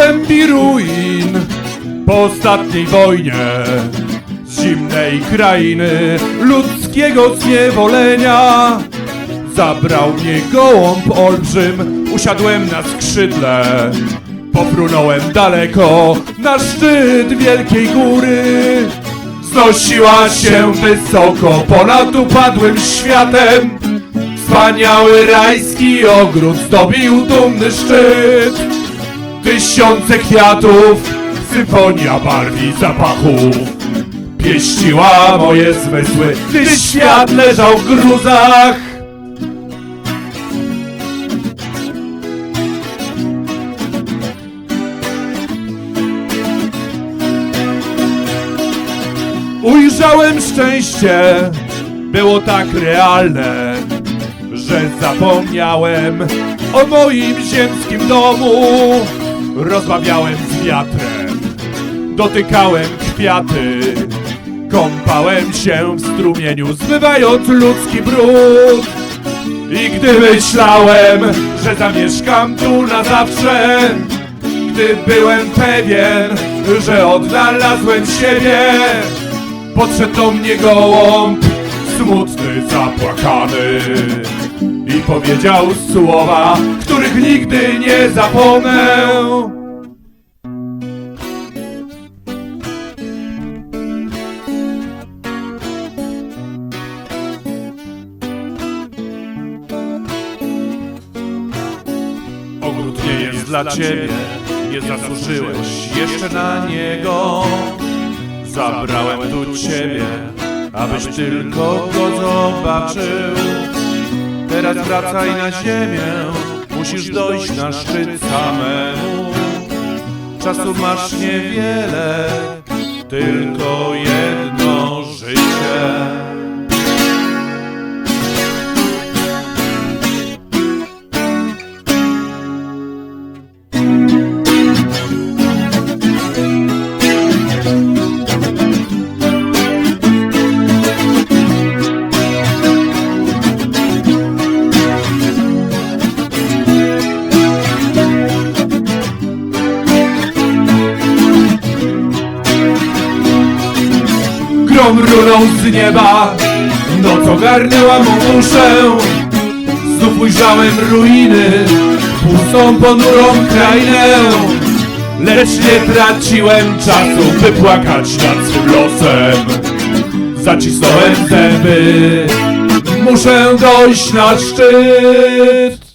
głębi ruin po ostatniej wojnie z zimnej krainy ludzkiego zniewolenia. Zabrał mnie gołąb olbrzym, usiadłem na skrzydle. Popłynąłem daleko na szczyt wielkiej góry. Znosiła się wysoko ponad upadłym światem. Wspaniały rajski ogród zdobił dumny szczyt. Tysiące kwiatów, symfonia barw i zapachów Pieściła moje zmysły, gdy świat leżał w gruzach Ujrzałem szczęście, było tak realne, że zapomniałem o moim ziemskim domu. Rozmawiałem z wiatrem, dotykałem kwiaty, kąpałem się w strumieniu, zmywając ludzki brud. I gdy myślałem, że zamieszkam tu na zawsze, gdy byłem pewien, że odnalazłem siebie, podszedł do mnie gołąb, smutny, zapłakany powiedział słowa, których nigdy nie zapomnę. Ogród nie jest dla ciebie, nie zasłużyłeś jeszcze na niego. Zabrałem tu ciebie, abyś tylko go zobaczył. Teraz wracaj na ziemię, musisz dojść na szczyt samemu. Czasu masz niewiele, tylko Runął z nieba, noc ogarnęła mą duszę. Znów ujrzałem ruiny, pustą, ponurą krainę. Lecz nie traciłem czasu, by płakać nad swym losem. Zacisnąłem zęby, muszę dojść na szczyt.